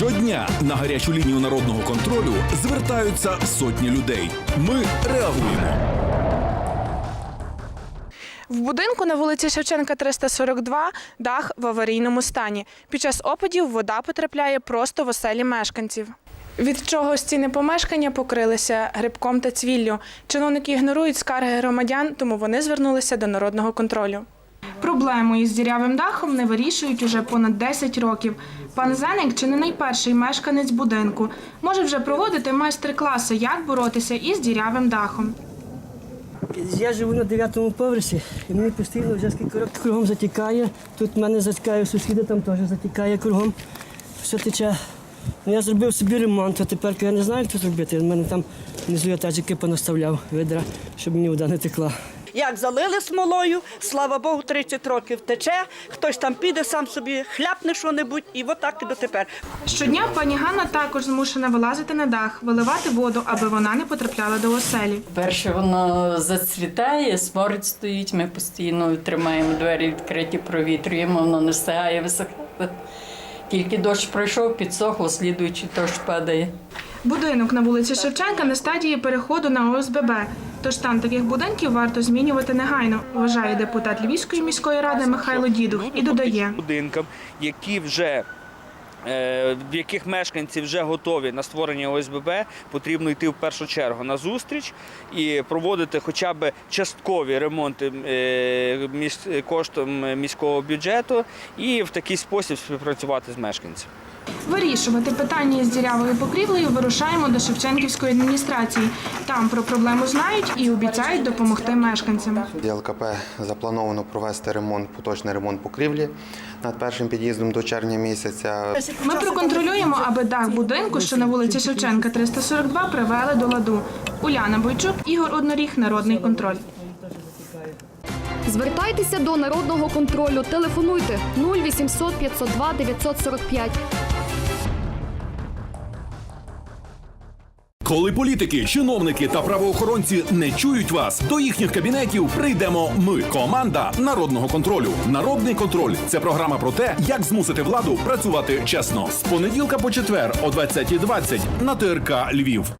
Щодня на гарячу лінію народного контролю звертаються сотні людей. Ми реагуємо. В будинку на вулиці Шевченка 342 дах в аварійному стані. Під час опадів вода потрапляє просто в оселі мешканців. Від чого стіни помешкання покрилися грибком та цвіллю. Чиновники ігнорують скарги громадян, тому вони звернулися до народного контролю. Проблему із дірявим дахом не вирішують уже понад 10 років. Пан Зеник чи не найперший мешканець будинку. Може вже проводити майстер-класи, як боротися із дірявим дахом. Я живу на дев'ятому поверсі, і мені постійно вже скільки років кругом затікає. Тут в мене затікає сусіди, там теж затікає кругом. Все тече. Ну, я зробив собі ремонт, а тепер я не знаю, що зробити. У мене там внизу я тазики понаставляв ведра, щоб мені вода не текла. Як залили смолою, слава Богу, 30 років тече, хтось там піде сам собі, хляпне що-небудь, і отак і дотепер. Щодня пані Ганна також змушена вилазити на дах, виливати воду, аби вона не потрапляла до оселі. Перше воно зацвітає, сморід стоїть, ми постійно тримаємо двері відкриті, провітрюємо, воно не встигає висохати. Тільки дощ пройшов, підсохло, слідуючий дощ падає. Будинок на вулиці Шевченка на стадії переходу на ОСББ. Тож стан таких будинків варто змінювати негайно, вважає депутат Львівської міської ради Михайло Дідух і додає. будинкам, які вже е, в яких мешканці вже готові на створення ОСББ, потрібно йти в першу чергу на зустріч і проводити хоча б часткові ремонти е, коштом міського бюджету і в такий спосіб співпрацювати з мешканцями. Вирішувати питання із дірявою покрівлею вирушаємо до Шевченківської адміністрації. Там про проблему знають і обіцяють допомогти мешканцям. ДЛКП заплановано провести ремонт, поточний ремонт покрівлі над першим під'їздом до червня місяця. Ми проконтролюємо, аби дах будинку, що на вулиці Шевченка 342, привели до ладу. Уляна Бойчук, Ігор Одноріг, Народний контроль. Звертайтеся до народного контролю. Телефонуйте 0800 502 945. Коли політики, чиновники та правоохоронці не чують вас, до їхніх кабінетів прийдемо ми, команда народного контролю. Народний контроль це програма про те, як змусити владу працювати чесно. З понеділка по четвер о 20.20 на ТРК Львів.